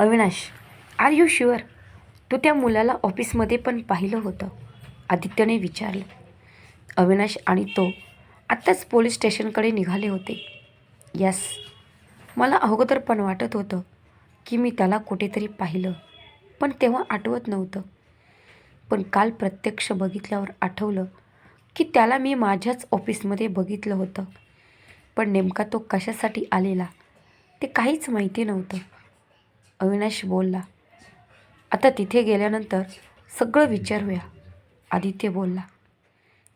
Avinash are you sure तू त्या मुलाला ऑफिसमध्ये पण पाहिलं होतं. आदित्यने विचारलं. अविनाश आणि तो आत्ताच पोलीस स्टेशनकडे निघाले होते. यस. मला अगोदर पण वाटत होतं की मी त्याला कुठेतरी पाहिलं पण तेव्हा आठवत नव्हतं. पण काल प्रत्यक्ष बघितल्यावर आठवलं की त्याला मी माझ्याच ऑफिसमध्ये बघितलं होतं. पण नेमका तो कशासाठी आलेला ते काहीच माहिती नव्हतं. अविनाश बोलला आता तिथे गेल्यानंतर सगळं विचारूया आदित्य बोलला.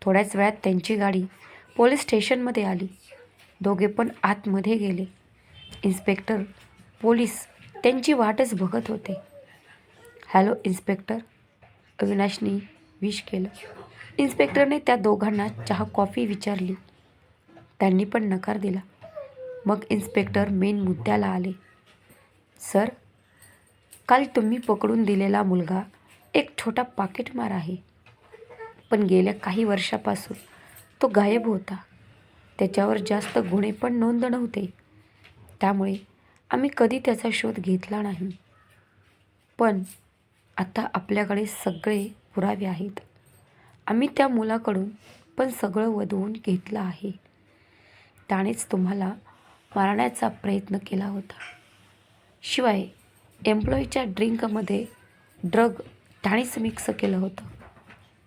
थोड्याच वेळात त्यांची गाडी पोलीस स्टेशनमध्ये आली. दोघे पण आतमध्ये गेले. इन्स्पेक्टर पोलीस त्यांची वाटच बघत होते. हॅलो इन्स्पेक्टर अविनाशनी विश केलं. इन्स्पेक्टरने त्या दोघांना चहा कॉफी विचारली. त्यांनी पण नकार दिला. मग इन्स्पेक्टर मेन मुद्द्याला आले. सर काल तुम्ही पकडून दिलेला मुलगा एक छोटा पाकिटमार आहे. पण गेल्या काही वर्षापासून तो गायब होता. त्याच्यावर जास्त गुन्हे पण नोंद नव्हते. त्यामुळे आम्ही कधी त्याचा शोध घेतला नाही. पण आता आपल्याकडे सगळे पुरावे आहेत. आम्ही त्या मुलाकडून पण सगळं वधवून घेतलं आहे. त्यानेच तुम्हाला मारण्याचा प्रयत्न केला होता. शिवाय एम्प्लॉईच्या ड्रिंकमध्ये ड्रग त्यानेच मिक्स केलं होतं.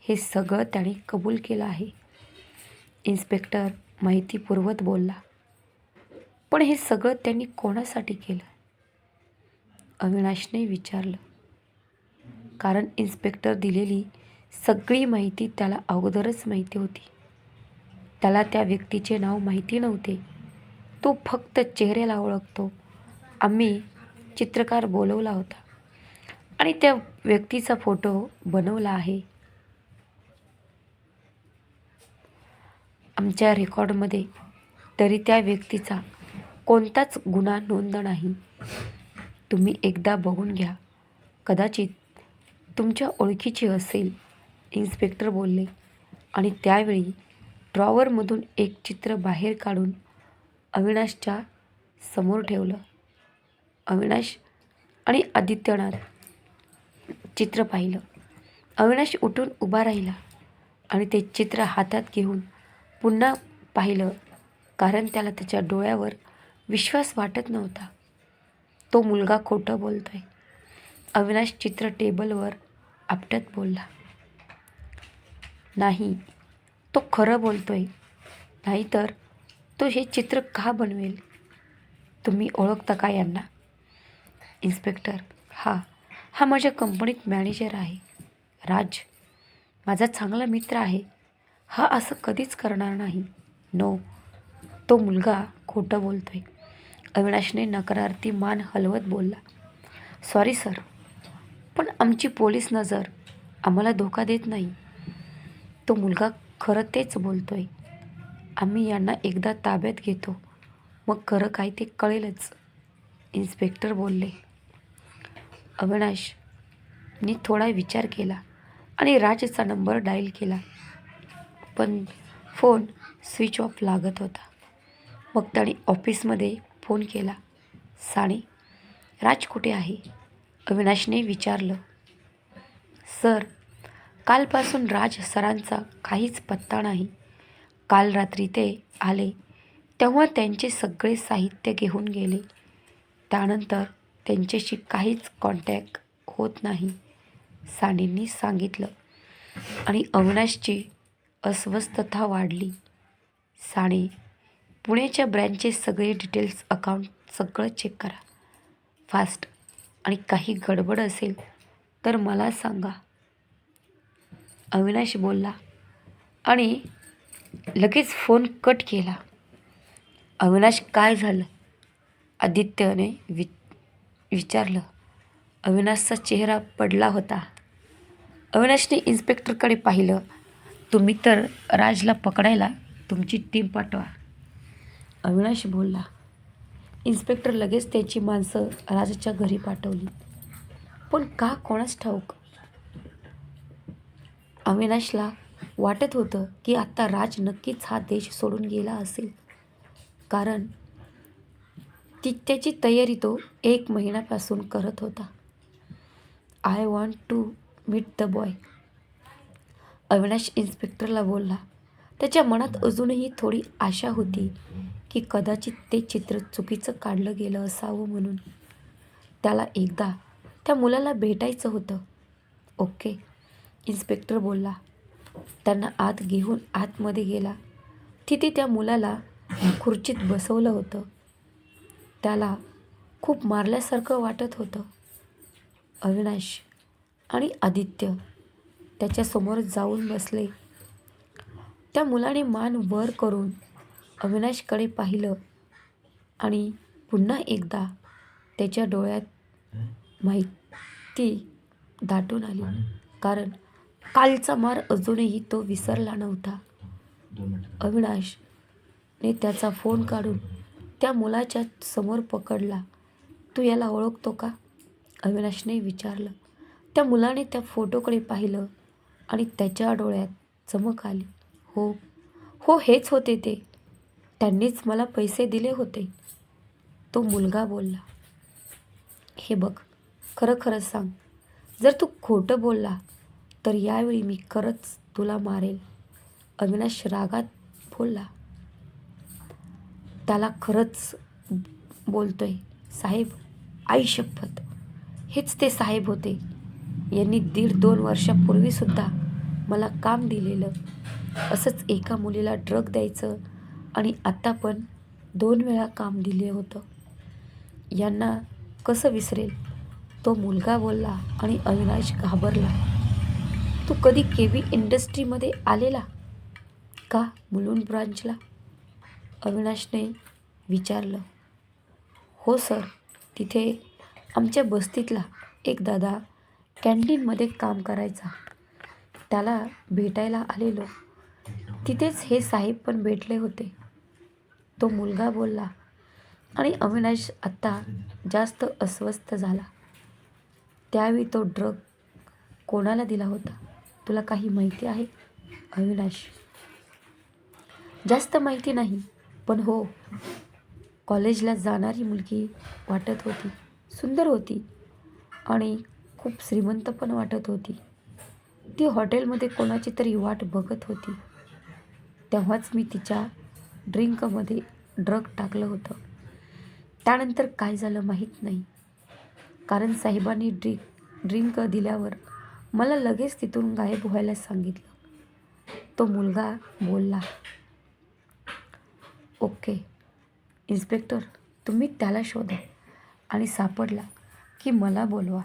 हे सगळं त्याने कबूल केलं आहे. इन्स्पेक्टर माहिती पुरवत बोलला पण हे सगळं त्यांनी कोणासाठी केलं? अविनाशने विचारलं कारण इन्स्पेक्टर दिलेली सगळी माहिती त्याला अगोदरच माहिती होती. त्याला त्या व्यक्तीचे नाव माहिती नव्हते. तो फक्त चेहऱ्याला ओळखतो. आम्ही चित्रकार बोलवला होता. आणि त्या व्यक्तीचा फोटो बनवला आहे. आमच्या रेकॉर्डमध्ये तरी त्या व्यक्तीचा कोणताच गुन्हा नोंद नाही. तुम्ही एकदा बघून घ्या. कदाचित तुमच्या ओळखीची असेल इन्स्पेक्टर बोलले. आणि त्यावेळी ड्रॉवरमधून एक चित्र बाहेर काढून अविनाशच्या समोर ठेवलं. अविनाश आणि आदित्यनाथ चित्र पाहिलं. अविनाश उठून उभा राहिला आणि ते चित्र हातात घेऊन पुन्हा पाहिलं कारण त्याला त्याच्या डोळ्यावर विश्वास वाटत नव्हता. तो मुलगा खोटं बोलतो आहे अविनाश चित्र टेबलवर आपटत बोलला. नाही तो खरं बोलतो आहे नाहीतर तो हे चित्र का बनवेल? तुम्ही ओळखता का यांना? इन्स्पेक्टर. हा हा माझ्या कंपनीत मॅनेजर आहे. राज माझा चांगला मित्र आहे. हा असं कधीच करणार नाही. नो तो मुलगा खोटं बोलतो आहे अविनाशने नकारार्थी मान हलवत बोलला. सॉरी सर पण आमची पोलीस नजर आम्हाला धोका देत नाही. तो मुलगा खरं तेच बोलतो आहे आम्ही यांना एकदा ताब्यात घेतो. मग खरं काय ते कळेलच. इन्स्पेक्टर बोलले. अविनाशनी थोडा विचार केला आणि राजचा नंबर डायल केला. पण फोन स्विच ऑफ लागत होता. मग त्याने ऑफिसमध्ये फोन केला. साने राज कुठे आहे? अविनाशने विचारलं. सर कालपासून राज सरांचा काहीच पत्ता नाही. काल रात्री ते आले तेव्हा त्यांचे सगळे साहित्य घेऊन गेले. त्यानंतर त्यांच्याशी काहीच कॉन्टॅक्ट होत नाही सानेंनी सांगितलं. आणि अविनाशची अस्वस्थता वाढली. साने पुण्याच्या ब्रँचचे सगळे डिटेल्स अकाउंट सगळं चेक करा. फास्ट आणि काही गडबड असेल तर मला सांगा. अविनाश बोलला. आणि लगेच फोन कट केला. अविनाश काय झालं? आदित्यने वि विचारलं अविनाशचा चेहरा पडला होता. अविनाशने इन्स्पेक्टरकडे पाहिलं तुम्ही तर राजला पकडायला तुमची टीम पाठवा. अविनाश बोलला इन्स्पेक्टर लगेच त्याची माणसं राजाच्या घरी पाठवली. पण का कोणाच ठाऊक? अविनाशला वाटत होतं की आता राज नक्कीच हा देश सोडून गेला असेल. कारण ती त्याची तयारी तो एक महिन्यापासून करत होता. I want to meet the boy Avinash इन्स्पेक्टरला बोलला. त्याच्या मनात अजूनही थोडी आशा होती की कदाचित ते चित्र चुकीचं काढलं गेलं असावं म्हणून. त्याला एकदा त्या मुलाला भेटायचं होतं. ओके इन्स्पेक्टर बोलला. त्यांना आत घेऊन आतमध्ये गेला. तिथे त्या मुलाला खुर्चीत बसवलं होतं. त्याला खूप मारल्यासारखं वाटत होतं. अविनाश आणि आदित्य त्याच्यासमोर जाऊन बसले. त्या मुलाने मान वर करून अविनाशकडे पाहिलं आणि पुन्हा एकदा त्याच्या डोळ्यात माहिती दाटून आली. कारण कालचा मार अजूनही तो विसरला नव्हता. अविनाशने त्याचा फोन काढून त्या मुलाच्या समोर पकडला. तू याला ओळखतो का? अविनाशने विचारलं. त्या मुलाने त्या फोटोकडे पाहिलं आणि त्याच्या डोळ्यात चमक आली. हो हो हेच होते ते. त्यांनीच मला पैसे दिले होते. तो मुलगा बोलला. हे बघ खरं खरं सांग. जर तू खोटं बोलला तर यावेळी मी खरंच तुला मारेल. अविनाश रागात बोलला. त्याला खरंच बोलतोय साहेब आई शपथ. हेच ते साहेब होते. यांनी दीड दोन वर्षापूर्वीसुद्धा मला काम दिलेलं. असंच एका मुलीला ड्रग द्यायचं आणि आत्ता पण दोन वेळा काम दिले होतं. यांना कसं विसरेल? तो मुलगा बोलला आणि अविनाश घाबरला. तू कधी के व्ही इंडस्ट्रीमध्ये आलेला? का मुलुंड ब्रांचला अविनाशने विचारलं हो सर तिथे आमच्या बस्तीतला एक दादा कॅन्टीनमध्ये काम करायचा. त्याला भेटायला आलेलो. तिथेच हे साहेब पण भेटले होते. तो मुलगा बोलला आणि अविनाश आत्ता जास्त अस्वस्थ झाला. त्यावेळी तो ड्रग कोणाला दिला होता? तुला काही माहिती आहे अविनाश? जास्त माहिती नाही. पण हो कॉलेजला जाणारी मुलगी वाटत होती सुंदर होती आणि खूप श्रीमंत पण वाटत होती. ती हॉटेलमध्ये कोणाची तरी वाट बघत होती. तेव्हाच मी तिच्या ड्रिंकमध्ये ड्रग टाकलं होतं. त्यानंतर काय झालं माहीत नाही. कारण साहेबांनी ड्रिंक ड्रिंक दिल्यावर मला लगेच तिथून गायब व्हायला सांगितलं. तो मुलगा बोलला ओके. इन्स्पेक्टर तुम्ही त्याला शोधा आणि सापडला की मला बोलवा.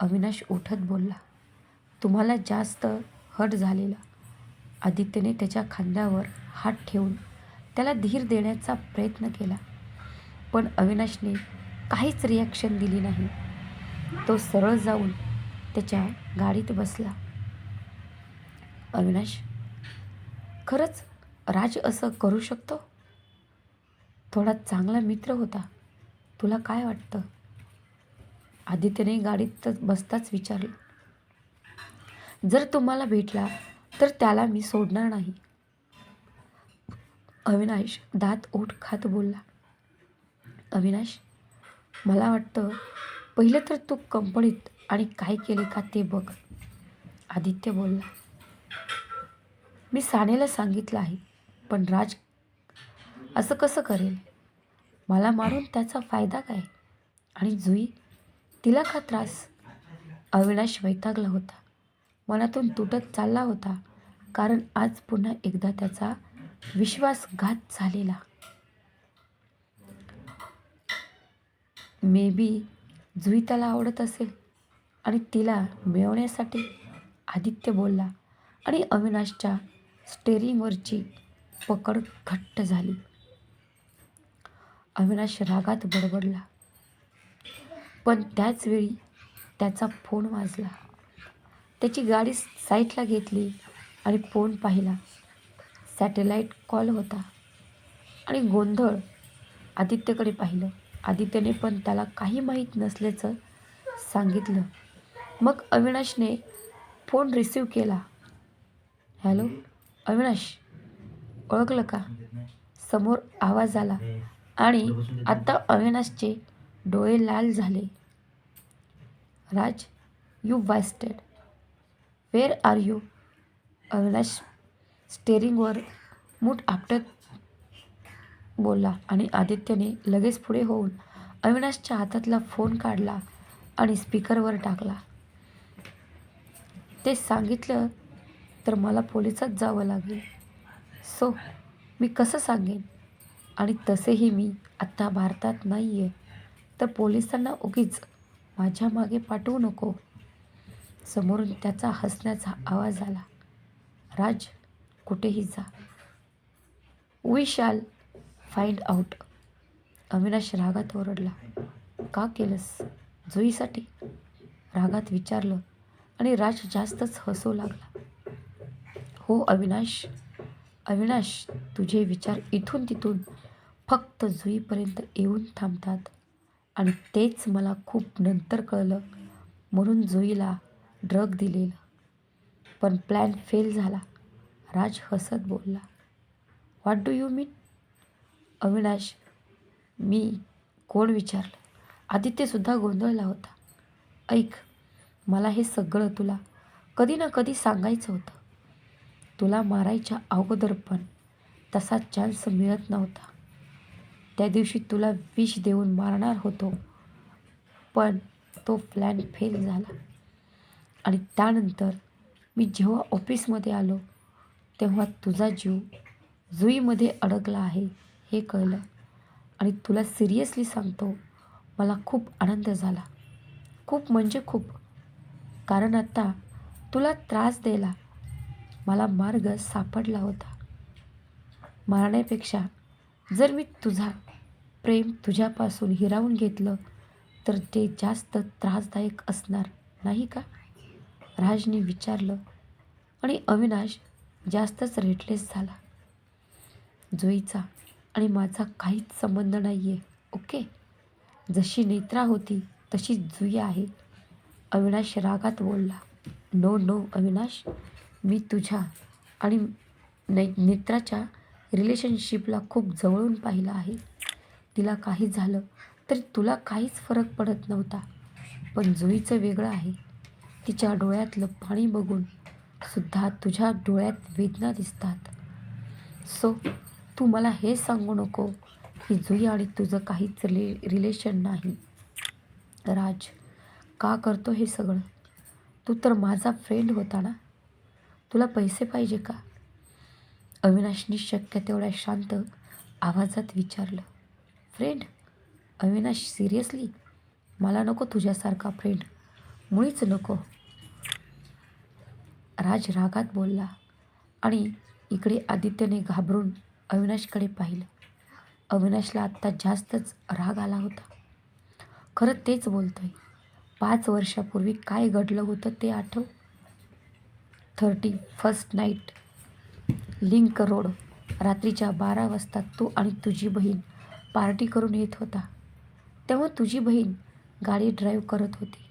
अविनाश उठत बोलला. तुम्हाला जास्त हट झालेला. आदित्यने त्याच्या खांद्यावर हात ठेवून त्याला धीर देण्याचा प्रयत्न केला. पण अविनाशने काहीच रिॲक्शन दिली नाही. तो सरळ जाऊन त्याच्या गाडीत बसला. अविनाश खरंच राज असं करू शकतो? थोडा चांगला मित्र होता. तुला काय वाटतं? आदित्यने गाडीत बसताच विचारलं. जर तुम्हाला भेटला तर त्याला मी सोडणार नाही. अविनाश दात ओठ खात बोलला. अविनाश मला वाटतं पहिलं तर तू कंपनीत आणि काय केले का ते बघ. आदित्य बोलला. मी सानेला सांगितलं आहे पण राज असं कसं करेल? मला मारून त्याचा फायदा काय? आणि जुई तिला का त्रास? अविनाश वैतागला होता. मनातून तुटत चालला होता. कारण आज पुन्हा एकदा त्याचा विश्वासघात झालेला. मे बी जुई त्याला आवडत असेल आणि तिला मिळवण्यासाठी आदित्य बोलला आणि अविनाशच्या स्टेरिंगवरची पकड घट्ट झाली. अविनाश रागात बडबडला. पण त्याचवेळी त्याचा फोन वाजला. त्याची गाडी साईटला घेतली आणि फोन पाहिला. सॅटेलाईट कॉल होता. आणि गोंधळ आदित्यकडे पाहिलं. आदित्यने पण त्याला काही माहीत नसल्याचं सांगितलं. मग अविनाशने फोन रिसीव केला. हॅलो अविनाश ओळखलं का? समोर आवाज आला. आणि आता अविनाशचे डोळे लाल झाले. Raj you wasted where are you Avinash स्टेअरिंगवर मूठ आपटत बोलला आणि आदित्यने लगेच पुढे होऊन अविनाशच्या हातातला फोन काढला आणि स्पीकरवर टाकला. ते सांगितलं तर मला पोलिसात जावं लागेल. सो मी कसं सांगेन? आणि तसेही मी आत्ता भारतात नाही आहे तर पोलिसांना उगीच माझ्या मागे पाठवू नको. समोरून त्याचा हसण्याचा आवाज आला. राज कुठेही जा. We shall find out Avinash रागात ओरडला. का केलंस? जुईसाठी? रागात विचारलं आणि राज जास्तच हसू लागला. हो अविनाश. अविनाश तुझे विचार इथून तिथून फक्त जुईपर्यंत येऊन थांबतात. आणि तेच मला खूप नंतर कळलं. म्हणून जुईला ड्रग दिलेलं. पण प्लॅन फेल झाला. राज हसत बोलला. What do you mean Avinash मी कोण विचारलं? आदित्यसुद्धा गोंधळला होता. ऐक मला हे सगळं तुला कधी ना कधी सांगायचं होतं. तुला मारायच्या अगोदर पण तसा चान्स मिळत नव्हता. त्या दिवशी तुला विष देऊन मारणार होतो. पण तो प्लॅन फेल झाला. आणि त्यानंतर मी जेव्हा ऑफिसमध्ये आलो तेव्हा तुझा जीव जुईमध्ये अडकला आहे हे कळलं. आणि तुला सिरियसली सांगतो मला खूप आनंद झाला. खूप म्हणजे खूप. कारण आता तुला त्रास द्यायला मला मार्ग सापडला होता. मारण्यापेक्षा जर मी तुझा प्रेम तुझ्यापासून हिरावून घेतलं तर ते जास्त त्रासदायक असणार नाही का? राजने विचारलं. आणि अविनाश जास्तच रेटलेस झाला. जुईचा आणि माझा काहीच संबंध नाही आहे ओके? जशी नेत्रा होती तशी जुई आहे. अविनाश रागात बोलला. No no Avinash. मी तुझ्या आणि नै नेत्राच्या रिलेशनशिपला खूप जवळून पाहिलं आहे. तिला काही झालं तरी तुला काहीच फरक पडत नव्हता. पण जुईचं वेगळं आहे. तिच्या डोळ्यातलं पाणी बघून सुद्धा तुझ्या डोळ्यात वेदना दिसतात. सो तू मला हे सांगू नको की जुई आणि तुझं काहीच रिले रिलेशन नाही. राज का करतो हे सगळं? तू तर माझा फ्रेंड होता ना? तुला पैसे पाहिजे का? अविनाशनी शक्य तेवढ्या शांत आवाजात विचारलं. फ्रेंड अविनाश सिरियसली मला नको तुझ्यासारखा फ्रेंड मुळीच नको. राज रागात बोलला आणि इकडे आदित्यने घाबरून अविनाशकडे पाहिलं. अविनाशला आत्ता जास्तच राग आला होता. खरं तेच बोलतोय. पाच वर्षापूर्वी काय घडलं होतं ते आठव? Thirty first night link road रात्रीच्या बारा वाजता तू आणि तुझी बहीण पार्टी करून येत होता. तेव्हा तुझी बहीण गाडी ड्राईव्ह करत होती.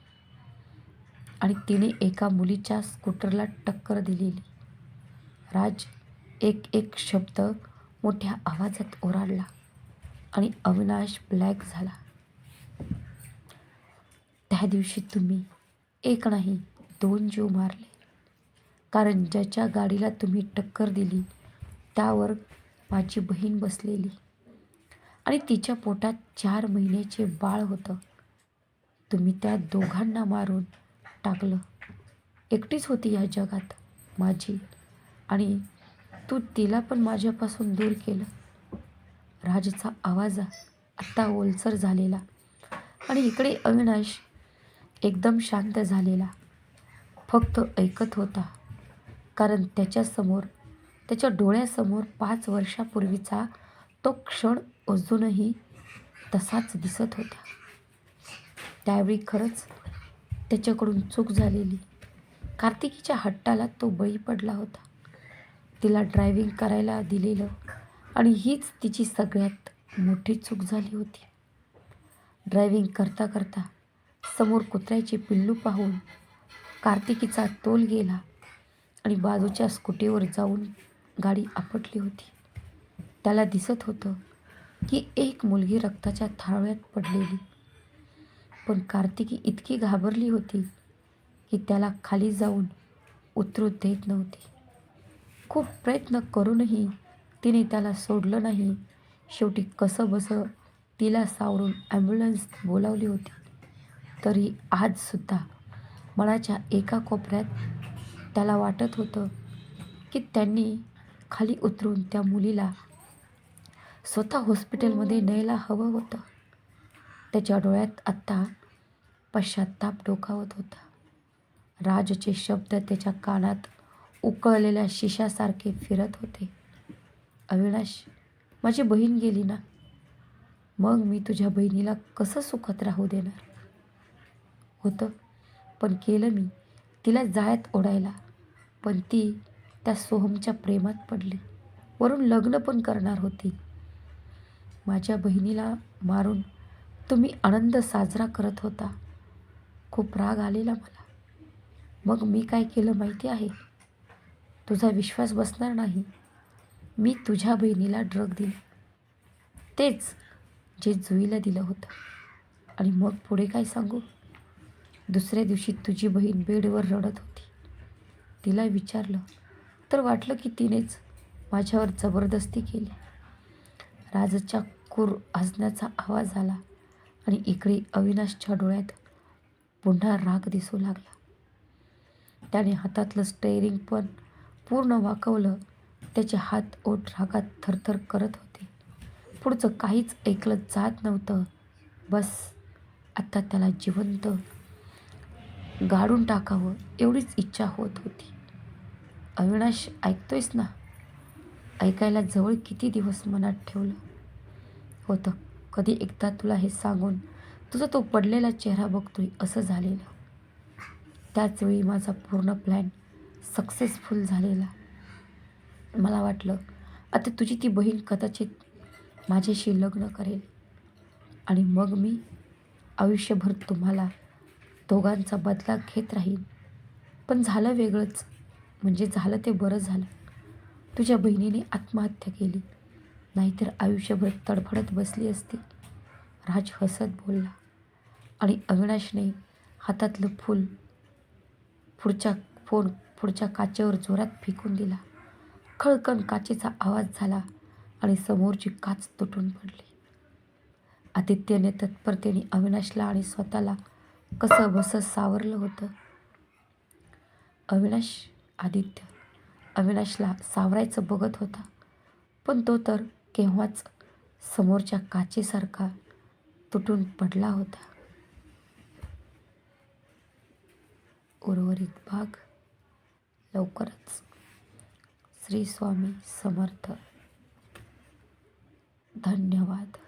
आणि तिने एका मुलीच्या स्कूटरला टक्कर दिलेली. राज एक एक शब्द मोठ्या आवाजात ओरडला आणि अविनाश ब्लॅक झाला. त्या दिवशी तुम्ही एक नाही दोन जीव मारले. कारण ज्याच्या गाडीला तुम्ही टक्कर दिली त्यावर माझी बहीण बसलेली. आणि तिच्या पोटात चार महिन्याचे बाळ होतं. तुम्ही त्या दोघांना मारून टाकलं. एकटीच होती या जगात माझी. आणि तू तिला पण माझ्यापासून दूर केलं. राजचा आवाज आत्ता ओलसर झालेला. आणि इकडे अविनाश एकदम शांत झालेला. फक्त ऐकत होता. कारण त्याच्यासमोर त्याच्या डोळ्यासमोर पाच वर्षापूर्वीचा तो क्षण अजूनही तसाच दिसत होता. त्यावेळी खरंच त्याच्याकडून चूक झालेली. कार्तिकीच्या हट्टाला तो बळी पडला होता. तिला ड्रायव्हिंग करायला दिलेलं आणि हीच तिची सगळ्यात मोठी चूक झाली होती. ड्रायव्हिंग करता करता समोर कुत्र्याचे पिल्लू पाहून कार्तिकीचा तोल गेला आणि बाजूच्या स्कूटीवर जाऊन गाडी आपटली होती. त्याला दिसत होतं की एक मुलगी रक्ताच्या थाळ्यात पडलेली. पण कार्तिकी इतकी घाबरली होती की त्याला खाली जाऊन उतरू देत नव्हती. खूप प्रयत्न करूनही तिने त्याला सोडलं नाही. शेवटी कसं बसं तिला सावरून ॲम्ब्युलन्स बोलावली होती. तरी आजसुद्धा मनाच्या एका कोपऱ्यात त्याला वाटत होतं की त्यांनी खाली उतरून त्या मुलीला स्वतः हॉस्पिटलमध्ये न्यायला हवं होतं. त्याच्या डोळ्यात आत्ता पश्चात्ताप डोकावत होता. राजचे शब्द त्याच्या कानात उकळलेल्या शिशासारखे फिरत होते. अविनाश माझी बहीण गेली ना? मग मी तुझ्या बहिणीला कसं सुखत राहू देणार? होतं पण केलं मी. तिला जाळ्यात ओढायला. पण ती त्या सोहमच्या प्रेमात पडली. वरून लग्न पण करणार होती. माझ्या बहिणीला मारून तुम्ही आनंद साजरा करत होता. खूप राग आलेला मला. मग मी काय केलं माहिती आहे? तुझा विश्वास बसणार नाही. मी तुझ्या बहिणीला ड्रग दिले. तेच जे जुईला दिलं होतं. आणि मग पुढे काय सांगू? दुसऱ्या दिवशी तुझी बहीण बेडवर रडत होती. तिला विचारलं. तर वाटलं की तिनेच माझ्यावर जबरदस्ती केली. राजच्या कुर हसण्याचा आवाज आला आणि इकडे अविनाशच्या डोळ्यात पुन्हा राग दिसू लागला. त्याने हातातलं स्टेअरिंग पण पूर्ण वाकवलं. त्याचे हात ओठ रागात थरथर करत होते. पुढचं काहीच ऐकलं जात नव्हतं. बस आता त्याला जिवंत गाडून टाकावं एवढीच इच्छा होत होती. अविनाश ऐकतोयस ना? ऐकायला जवळ किती दिवस मनात ठेवलं? होतं. कधी एकदा तुला हे सांगून तुझा तो पडलेला चेहरा बघतोय असं झालेलं. त्याचवेळी माझा पूर्ण प्लॅन सक्सेसफुल झालेला. मला वाटलं आता तुझी ती बहीण कदाचित माझ्याशी लग्न करेल. आणि मग मी आयुष्यभर तुम्हाला दोघांचा बदला घेत राहीन. पण झालं वेगळंच. म्हणजे झालं ते बरं झालं. तुझ्या बहिणीने आत्महत्या केली. नाहीतर आयुष्यभर तडफडत बसली असती. राज हसत बोलला आणि अविनाशने हातातलं फूल पुढच्या फोन पुढच्या काचेवर जोरात फेकून दिला. खळकण काचेचा आवाज झाला आणि समोरची काच तुटून पडली. आदित्यने तत्परतेने अविनाशला आणि स्वतःला कसं बसं सावरलं होतं. अविनाश आदित्य अविनाशला सावरायचं बघत होता. पण तो तर केव्हाच समोरच्या काचेसारखा तुटून पडला होता. उर्वरित भाग लवकरच श्री स्वामी समर्थ. धन्यवाद.